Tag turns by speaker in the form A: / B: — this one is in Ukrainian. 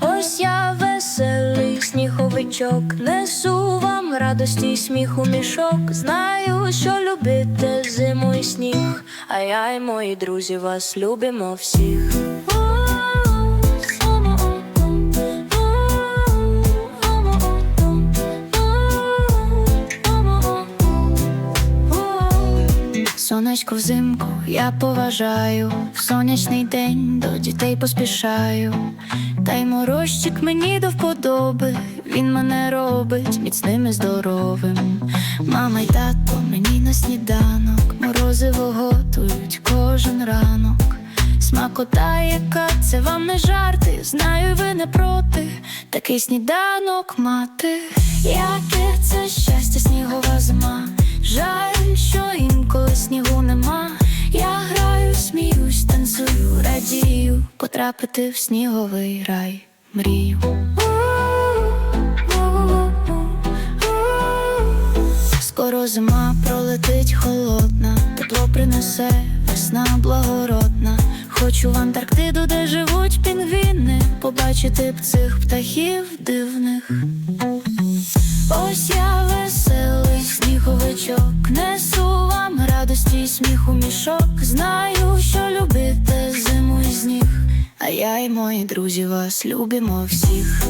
A: Ось я веселий сніговичок, несу вам радості й сміху мішок. Знаю, що любите зиму і сніг, а я й мої друзі вас любимо всіх. Сонечко взимку я поважаю, в сонячний день до дітей поспішаю, та й морозчик мені до вподоби, він мене робить міцним і здоровим. Мама й тато мені на сніданок, морозиво готують кожен ранок. Смакота, яка це вам не жарти, знаю, ви не проти, такий сніданок мати, яке це щастя, снігова зима. Потрапити в сніговий рай, мрію. Скоро зима пролетить холодна, тепло принесе весна благородна. Хочу в Антарктиду, де живуть пінгвіни, побачити б цих птахів дивних. Ось я веселий сніговичок, несу вам радості й сміху мішок. Знаю, що любите зиму і сніг, а я й мої друзі вас любимо всіх.